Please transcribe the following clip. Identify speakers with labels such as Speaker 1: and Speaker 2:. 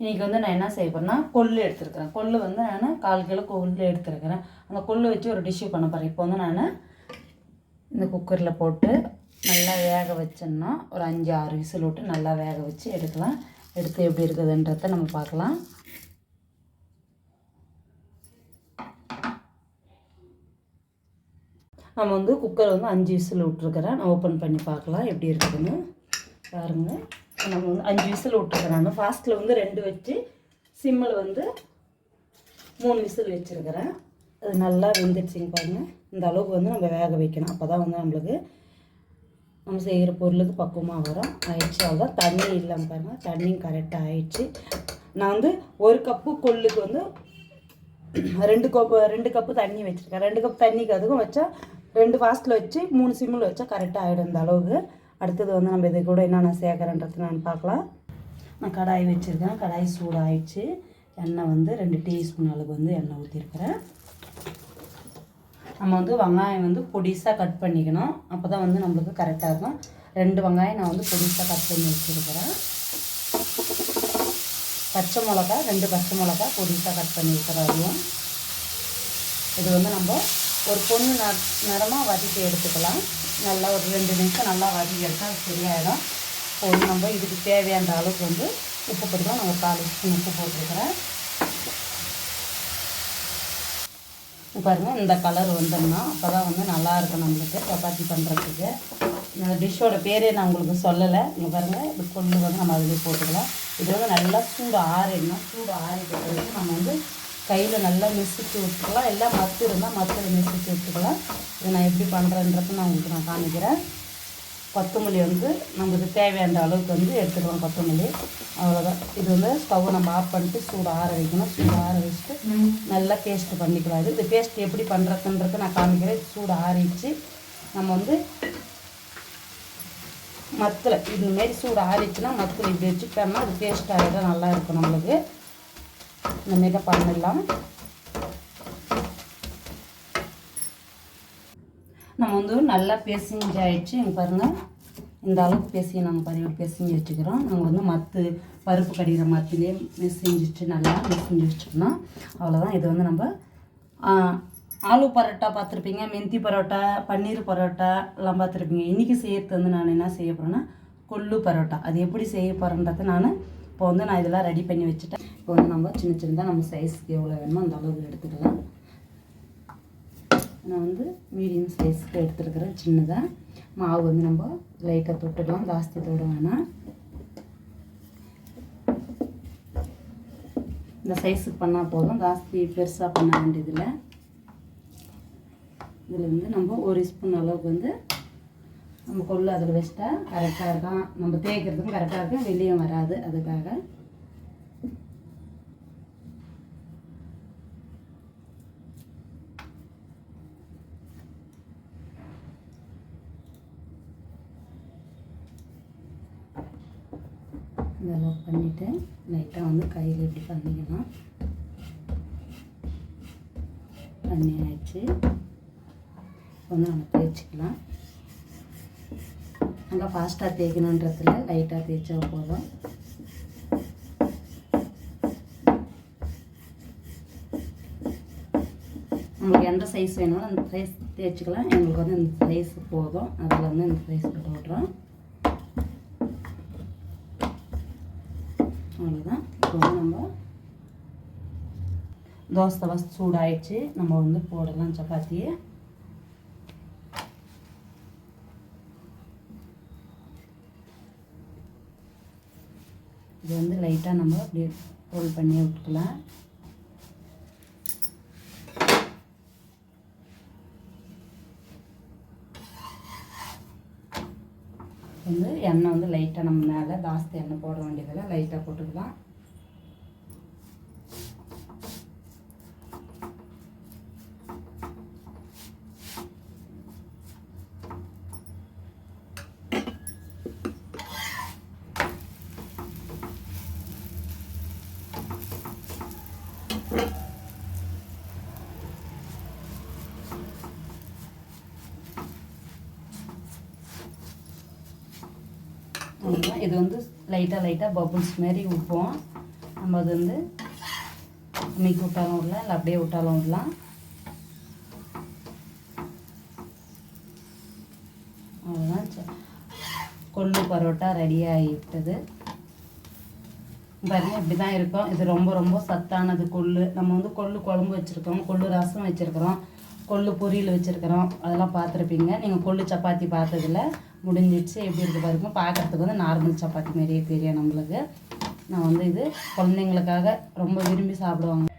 Speaker 1: இன்றைக்கி வந்து நான் என்ன செய்ய போகிறேன்னா கொள்ளு எடுத்துருக்கிறேன். கொள்ளு வந்து நான் கால் கிலோ கொள்ளு எடுத்துருக்கிறேன். அந்த கொள்ளு வச்சு ஒரு டிஷ்யூ பண்ண போகிறேன் இப்போ வந்து நான் இந்த குக்கரில் போட்டு நல்லா வேக வச்சேன்னா ஒரு அஞ்சு ஆறு விசில் விட்டு நல்லா வேக வச்சு எடுக்கலாம். எடுத்து எப்படி இருக்குதுன்றத நம்ம பார்க்கலாம். நம்ம வந்து குக்கர் வந்து அஞ்சு விசில் விட்ருக்குறேன் நான் ஓப்பன் பண்ணி பார்க்கலாம் எப்படி இருக்குதுன்னு. பாருங்கள் நம்ம வந்து அஞ்சு விசில் விட்ருக்கிறேன் நான் ஃபாஸ்ட்டில் வந்து ரெண்டு வச்சு சிம்மில் வந்து மூணு விசில் வச்சுருக்கிறேன். அது நல்லா வெந்துடுச்சிங்க பாருங்கள் இந்த அளவுக்கு வந்து நம்ம வேக வைக்கணும். அப்போ தான் வந்து நம்மளுக்கு நம்ம செய்கிற பொருளுக்கு பக்குவமாக வரும். ஆயிடுச்சு. அவ்வளோதான் தண்ணி இல்லாமல் பாருங்கள் தண்ணியும் கரெக்டாக ஆயிடுச்சு. நான் வந்து ஒரு கப்பு கொள்ளுக்கு வந்து ரெண்டு கப்பு ரெண்டு கப்பு தண்ணி வச்சுருக்கேன். ரெண்டு கப் தண்ணிக்கு அதுக்கும் வச்சா ரெண்டு ஃபாஸ்ட்டில் வச்சு மூணு சிம்மில் வச்சா கரெக்டாக ஆகிடும் இந்த அளவுக்கு. அடுத்தது வந்து நம்ம இது கூட என்னென்ன சேர்க்குறன்றது நான் பார்க்கலாம். நான் கடாய் வச்சுருக்கேன். கடாய் சூடாகிடுச்சு எண்ணெய் வந்து ரெண்டு டீஸ்பூன் அளவுக்கு வந்து எண்ணெய் ஊற்றிருக்கிறேன் நம்ம வந்து வெங்காயம் வந்து பொடிசாக கட் பண்ணிக்கணும். அப்போ தான் வந்து நம்மளுக்கு கரெக்டாக இருக்கும். ரெண்டு வெங்காயம் நான் வந்து பொடிசாக கட் பண்ணி வச்சுருக்கிறேன். பச்சை மிளகா ரெண்டு பச்சை மிளகா பொடிசாக கட் பண்ணி வைக்கிறோம் அதுவும் இது வந்து நம்ம ஒரு பொண்ணு ந நிறமாக வதக்கி எடுத்துக்கலாம். நல்லா ஒரு ரெண்டு நிமிஷம் நல்லா வதக்கி எடுத்தால் சரியாயிடும். இப்போ நம்ம இதுக்கு தேவையான அளவுக்கு வந்து உப்பு போட்டுக்கலாம் நான் ஒரு கால் ஸ்பூன் உப்பு போட்டிருக்கிறேன். பாருங்கள் இந்த கலர் வந்தோம்னா அப்போ தான் வந்து நல்லா இருக்கும் நம்மளுக்கு சப்பாத்தி பண்ணுறதுக்கு இந்த டிஷ்ஷோட பேரே நான் உங்களுக்கு சொல்லலை. இங்கே பாருங்கள் இது கொண்டு வந்து நம்ம அதிலே போட்டுக்கலாம். இது வந்து நல்லா சூடு ஆறிடணும் சூடு ஆறிட்டு நம்ம வந்து கையில் நல்லா நெசிச்சு விட்டுக்கலாம். எல்லாம் மத்து இருந்தால் மத்தில் நெசிச்சு விட்டுக்கலாம். இதை நான் எப்படி பண்ணுறேன்றதை நான் உங்களுக்கு நான் காமிக்கிறேன். கொத்தமல்லி வந்து நமக்கு தேவையான அளவுக்கு வந்து எடுத்துக்கலாம் கொத்தமல்லி. அவ்வளோதான் இது வந்து ஸ்டவ் நம்ம ஆஃப் பண்ணிட்டு சூடு ஆற வைக்கணும். சூடு ஆற வச்சுட்டு நல்லா பேஸ்ட்டு பண்ணிக்கலாம். இது இந்த பேஸ்ட் எப்படி பண்ணுறதுன்றது நான் காமிக்கிறேன். சூடு ஆறிச்சு நம்ம வந்து மத்தில் இதுமாரி சூடு ஆறிச்சுன்னா மத்தில் இப்படி வச்சுக்கிட்டோம்னா அது பேஸ்ட் ஆகிடும் நல்லா இருக்கும் நம்மளுக்கு. இந்த மாரி பண்ணிடலாம். நம்ம வந்து நல்லா பேசிஞ்சு ஆயிடுச்சு. இங்கே பாருங்கள் இந்த அளவுக்கு பேசி நாங்கள் பாருங்கள் பேசிஞ்சு வச்சுக்கிறோம். நாங்கள் வந்து மத்து பருப்பு கடிகிற மத்திலே மெசிஞ்சிட்டு நல்லா மெசிஞ்சு வச்சுக்கணும் அவ்வளோதான் இது வந்து நம்ம ஆலு பரோட்டா பார்த்துருப்பீங்க. மெந்தி பரோட்டா பன்னீர் பரோட்டா எல்லாம் பார்த்துருப்பீங்க. இன்றைக்கி செய்யறது வந்து நான் என்ன செய்ய போகிறேன்னா கொள்ளு பரோட்டா. அது எப்படி செய்ய போகிறேன்றதை நான் இப்போ வந்து நான் இதெல்லாம் ரெடி பண்ணி வச்சுட்டேன். இப்போ வந்து நம்ம சின்ன சின்னதாக நம்ம சைஸ்க்கு எவ்வளோ வேணுமோ அந்த அளவுக்கு எடுத்துக்கலாம். நான் வந்து மீடியம் சைஸ்க்கு எடுத்துருக்கிறேன் சின்னதாக மாவு வந்து நம்ம லைட்டாக தொட்டுக்கலாம் ஜாஸ்தி தொட வேணாம். இந்த சைஸுக்கு பண்ணால் போதும் ஜாஸ்தி பெருசாக பண்ண வேண்டியதில்லை. இதில் வந்து நம்ம ஒரு ஸ்பூன் அளவுக்கு வந்து நம்ம கொள்ளு அதில் வச்சிட்டா கரெக்டாக இருக்கும். நம்ம தேய்க்கிறதுக்கும் கரெக்டாக இருக்கும். வெளியே வராது அதுக்காக. இந்த அளவுக்கு பண்ணிவிட்டு லைட்டாக வந்து கையில் இப்படி பண்ணிக்கலாம். பண்ணி ஆயிடுச்சு. வந்து நம்ம தேய்ச்சிக்கலாம். நல்லா ஃபாஸ்ட்டாக தேய்க்கணுன்றதுல லைட்டாக தேய்ச்சா போதும். நம்மளுக்கு எந்த சைஸ் வேணாலும் அந்த சைஸ் தேய்ச்சிக்கலாம். எங்களுக்கு வந்து இந்த சைஸ் போதும். அதில் வந்து இந்த சைஸ் போட்டு விட்றோம் அவ்வளோதான் இப்போ வந்து நம்ம தோசை தவா சூடாயிடுச்சு. நம்ம வந்து போடலாம் சப்பாத்தியை. இது வந்து லைட்டாக நம்ம அப்படியே ரோல் பண்ணி விட்டுக்கலாம். வந்து எண்ணெய் வந்து லைட்டாக நம்ம மேலே ஜாஸ்தி எண்ணெய் போட வேண்டியதில்லை. லைட்டாக போட்டுக்கலாம். இது வந்து லைட்டாக லைட்டாக பபுள்ஸ் மாதிரி விட்போம் நம்ம அது வந்து அன்னைக்கு விட்டாலும் விடலாம் இல்லை அப்படியே விட்டாலும் விடலாம். அவ்வளோதான் கொள்ளு பரோட்டா ரெடி ஆகிவிட்டது. பாருங்க இப்படி தான் இருக்கும். இது ரொம்ப ரொம்ப சத்தானது கொள்ளு. நம்ம வந்து கொள்ளு குழம்பு வச்சுருக்கோம் கொள்ளு ரசம் வச்சுருக்குறோம். கொள்ளு பொரியல் வச்சுருக்குறோம். அதெல்லாம் பார்த்துருப்பீங்க. நீங்கள் கொள்ளு சப்பாத்தி பார்த்ததில் முடிஞ்சிடுச்சு. எப்படி இருக்குது பாருங்க. பார்க்குறதுக்கு வந்து நார்மல் சப்பாத்தி மாதிரியே தெரியும் நம்மளுக்கு. நான் வந்து இது குழந்தைங்களுக்காக ரொம்ப விரும்பி சாப்பிடுவாங்க.